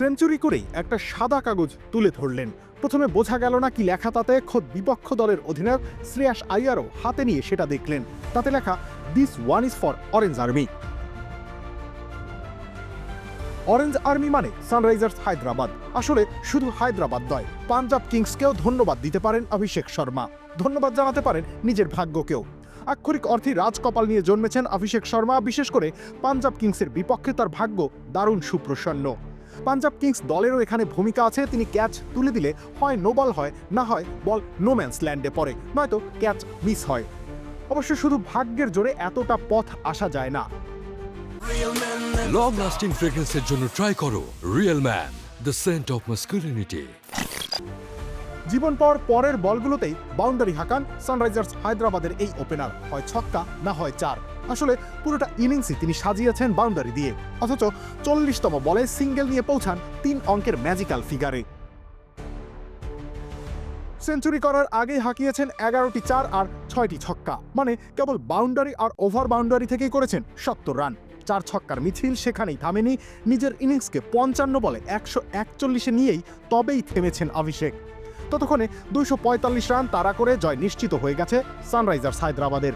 Century করেই একটা সাদা কাগজ তুলে ধরলেন। প্রথমে বোঝা গেল না কি লেখা তাতে খোদ বিপক্ষ দলের অধিনায়ক শ্রেয়াস আইয়ারও হাতে নিয়ে সেটা দেখলেন। তাতে লেখা this one is for orange army orange army মানে সানরাইজার্স হায়দ্রাবাদ। আসলে শুধু হায়দ্রাবাদ নয়, পাঞ্জাব কিংসকেও ধন্যবাদ দিতে পারেন অভিষেক শর্মা। ধন্যবাদ জানাতে পারেন নিজের ভাগ্যকেও। আক্ষরিক অর্থে রাজকপাল নিয়ে জন্মেছেন অভিষেক শর্মা, বিশেষ করে পাঞ্জাব কিংসের বিপক্ষে তার ভাগ্য দারুণ সুপ্রসন্ন। পাঞ্জাব কিংস দলেরও এখানে ভূমিকা আছে। তিনি ক্যাচ তুলে দিলে হয় নো বল হয়, না হয় বল নোম্যান্স ল্যান্ডে পড়ে, নয়তো ক্যাচ মিস হয়। অবশ্য শুধু ভাগ্যের জোরে এতটা পথ আসা যায় না। লং লাস্টিং ফ্রেগ্রেন্সের জন্য ট্রাই করো real man the scent of masculinity জীবন পাওয়ার পরের বলগুলোতেই বাউন্ডারি হাঁকান সানরাইজার্স হায়দ্রাবাদের এই ওপেনার হয় ছক্কা না হয় চার। আসলে পুরোটা ইনিংসই তিনি সাজিয়েছেন বাউন্ডারি দিয়ে। অথচ চল্লিশতম বলে সিঙ্গেল নিয়ে পৌঁছান তিন অঙ্কের ম্যাজিক্যাল ফিগারে সেঞ্চুরি করার আগে হাঁকিয়েছেন এগারোটি চার আর ছয়টি ছক্কা। মানে কেবল বাউন্ডারি আর ওভার বাউন্ডারি থেকেই করেছেন সত্তর রান চার ছক্কার মিছিল সেখানেই থামেনি। নিজের ইনিংসকে পঞ্চান্ন বলে একশো একচল্লিশে নিয়েই তবেই থেমেছেন অভিষেক। ততক্ষণে দুইশো পঁয়তাল্লিশ রান তারা করে জয় নিশ্চিত হয়ে গেছে সানরাইজার্স হায়দ্রাবাদের।